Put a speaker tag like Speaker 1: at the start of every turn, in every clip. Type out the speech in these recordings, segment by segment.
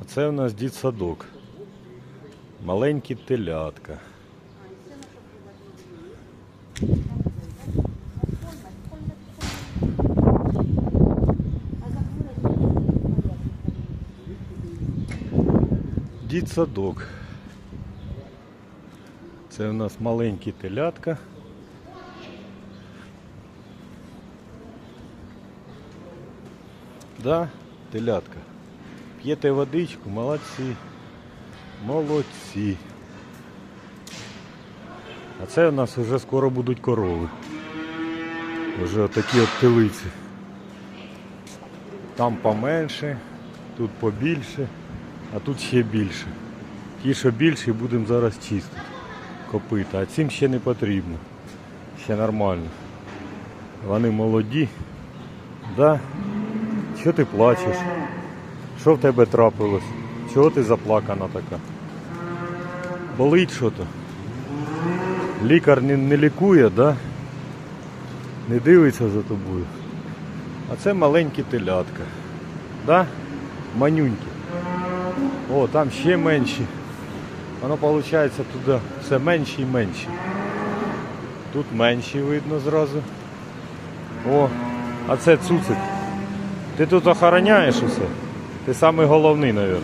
Speaker 1: А це в нас дітсадок. Маленькі телятка. Дітсадок. Це в нас маленькі телятка. Да, телятка. П'єте водичку, молодці. Молодці. А це у нас вже скоро будуть корови. Вже отакі от телиці. Там поменше, тут побільше, а тут ще більше. Ті, що більші, будемо зараз чистити. Копита. А цим ще не потрібно. Ще нормально. Вони молоді. Да? Що ти плачеш? Що в тебе трапилось? Чого ти заплакана така? Болить що то? Лікар не, не лікує, да? Не дивиться за тобою. А це маленькі телятка. Да? Манюнькі. О, там ще менші. Воно виходить туди все менші і менші. Тут менші видно зразу. О, а це цуцик. Ти тут охороняєш усе? Ти самий головний, мабуть.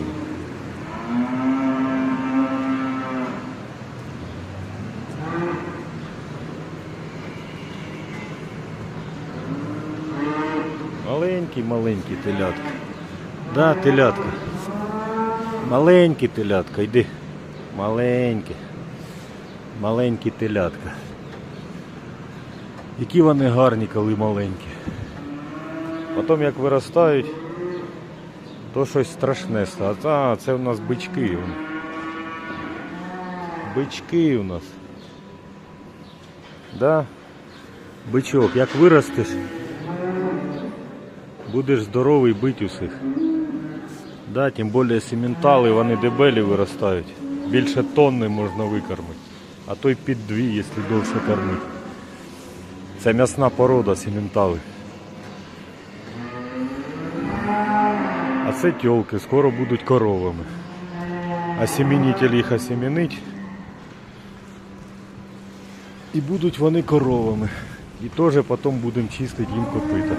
Speaker 1: Маленький, маленький телятка. Да, телятка. Маленький телятка, йди. Маленький. Маленький телятка. Які вони гарні, коли маленькі. Потім як виростають, то щось страшне. А, це у нас бички. Бички у нас. Да? Бичок, як виростеш, будеш здоровий бить усіх. Да, тим більше сіментали, вони дебелі виростають. Більше тонни можна викормити. А то й під дві, якщо довше кормити. Це м'ясна порода сіментали. А це тілки, скоро будуть коровами. Осімінітель їх осімінить. І будуть вони коровами. І теж потім будемо чистити їм копита.